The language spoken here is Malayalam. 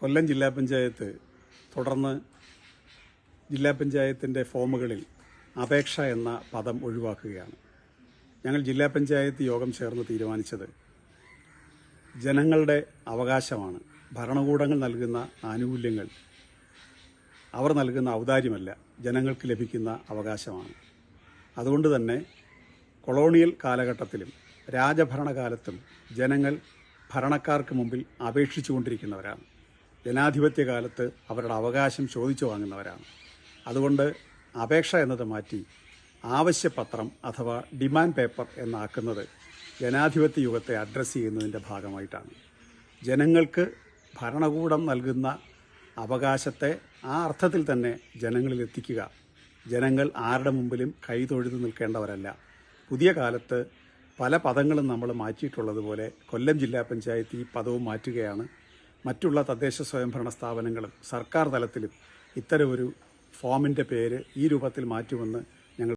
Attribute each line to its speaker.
Speaker 1: കൊല്ലം ജില്ലാ പഞ്ചായത്ത് തുടർന്ന് ജില്ലാ പഞ്ചായത്തിന്റെ ഫോമുകളിൽ അപേക്ഷ എന്ന പദം ഒഴിവാക്കുകയാണ്. ഞങ്ങൾ ജില്ലാ പഞ്ചായത്ത് യോഗം ചേർന്ന് തീരുമാനിച്ചത് ജനങ്ങളുടെ അവകാശമാണ്. ഭരണകൂടങ്ങൾ നൽകുന്ന ആനുകൂല്യങ്ങൾ അവർ നൽകുന്ന ഔദാര്യമല്ല. ജനങ്ങൾക്ക് ലഭിക്കുന്ന അവകാശമാണ്. അതുകൊണ്ട് തന്നെ കൊളോണിയൽ കാലഘട്ടത്തിലും രാജഭരണകാലത്തും ജനങ്ങൾ ഭരണക്കാർക്ക് മുമ്പിൽ അപേക്ഷിച്ചുകൊണ്ടിരിക്കുന്നവരാണ്. ജനാധിപത്യ കാലത്ത് അവരുടെ അവകാശം ചോദിച്ചു വാങ്ങുന്നവരാണ്. അതുകൊണ്ട് അപേക്ഷ എന്നത് മാറ്റി ആവശ്യപത്രം അഥവാ ഡിമാൻഡ് പേപ്പർ എന്നാക്കുന്നത് ജനാധിപത്യ യുഗത്തെ അഡ്രസ്സ് ചെയ്യുന്നതിന്റെ ഭാഗമായിട്ടാണ്. ജനങ്ങൾക്ക് ഭരണകൂടം നൽകുന്ന അവകാശത്തെ ആ അർത്ഥത്തിൽ തന്നെ ജനങ്ങളിൽ എത്തിക്കുക. ജനങ്ങൾ ആരുടെ മുമ്പിലും കൈതൊഴുതു നിൽക്കേണ്ടവരല്ല. പുതിയ കാലത്ത് പല പദങ്ങളും നമ്മൾ മാറ്റിയിട്ടുള്ളതുപോലെ കൊല്ലം ജില്ലാ പഞ്ചായത്ത് ഈ പദവും മാറ്റുകയാണ് മറ്റുള്ള തദ്ദേശ സ്വയംഭരണ സ്ഥാപനങ്ങളും സർക്കാർ തലത്തിലും ഇത്തരമൊരു ഫോമിന്റെ പേര് ഈ രൂപത്തിൽ മാറ്റുമെന്ന്